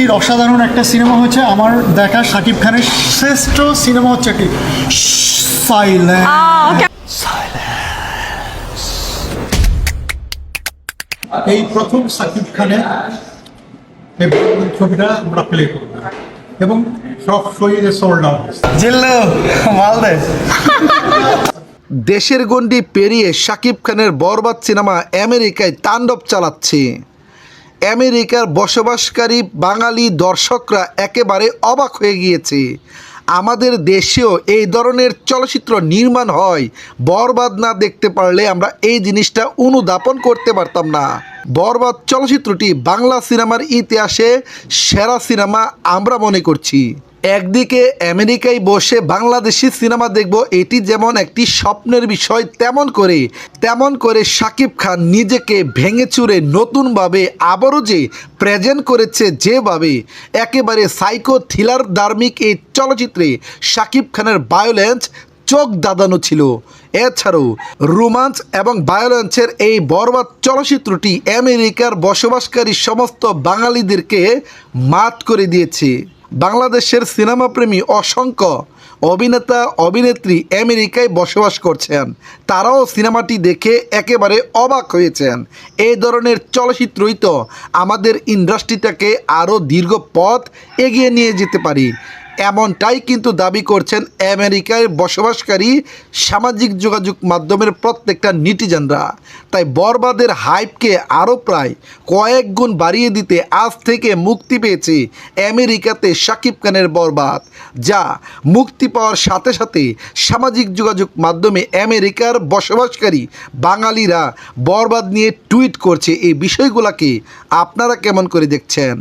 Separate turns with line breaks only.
অস্থির অসাধারণ একটা সিনেমা হচ্ছে আমার দেখা শাকিব খানের শ্রেষ্ঠ সিনেমা হচ্ছে কি? সাইলেন্ট
Ah,
এই প্রথম শাকিব খানের ছবিটা আমরা প্লে করব। এবং সব শরীরে সোল্ড আউট
জিল্লু
দেশের গণ্ডি পেরিয়ে শাকিব খানের বরবাদ সিনেমা আমেরিকায় তাণ্ডব চালাচ্ছে। আমেরিকার বসবাসকারী বাঙালি দর্শকরা একেবারে অবাক হয়ে গিয়েছে। আমাদের দেশেও এই ধরনের চলচ্চিত্র নির্মাণ হয়। বরবাদ না দেখতে পারলে আমরা এই জিনিসটা অনুধাপন করতে পারতাম না। বরবাদ চলচ্চিত্রটি বাংলা সিনেমার ইতিহাসে সেরা সিনেমা আমরা মনে করছি। একদিকে আমেরিকায় বসে বাংলাদেশি সিনেমা দেখব, এটি যেমন একটি স্বপ্নের বিষয়, তেমন করে তেমন করে শাকিব খান নিজেকে ভেঙে চুরে নতুনভাবে আবারও যে প্রেজেন্ট করেছে যেভাবে, একেবারে সাইকো থ্রিলার ধার্মিক এই চলচ্চিত্রে শাকিব খানের বায়োলেন্স চোখ দাদানো ছিল। এছাড়াও রোমান্স এবং ভায়োলেন্সের এই বরবাদ চলচ্চিত্রটি আমেরিকার বসবাসকারী সমস্ত বাঙালিদেরকে মাত করে দিয়েছে। বাংলাদেশের সিনেমাপ্রেমী অসংখ্য অভিনেতা, অভিনেত্রী আমেরিকায় বসবাস করছেন। তারাও সিনেমাটি দেখে একেবারে অবাক হয়েছেন। এই ধরনের চলচ্চিত্রই তো আমাদের ইন্ডাস্ট্রিটাকে আরও দীর্ঘ পথ এগিয়ে নিয়ে যেতে পারি। এমনটাই কিন্তু দাবি করছেন আমেরিকায় বসবাসকারী সামাজিক যোগাযোগ মাধ্যমের প্রত্যেকটা নিটিজানরা। তাই বরবাদের হাইপকে আরও প্রায় কয়েক গুণ বাড়িয়ে দিতে আজ থেকে মুক্তি পেয়েছে আমেরিকাতে শাকিব খানের বরবাদ, যা মুক্তি পাওয়ার সাথে সাথে সামাজিক যোগাযোগ মাধ্যমে আমেরিকার বসবাসকারী বাঙালিরা বরবাদ নিয়ে টুইট করছে। এই বিষয়গুলোকে আপনারা কেমন করে দেখছেন?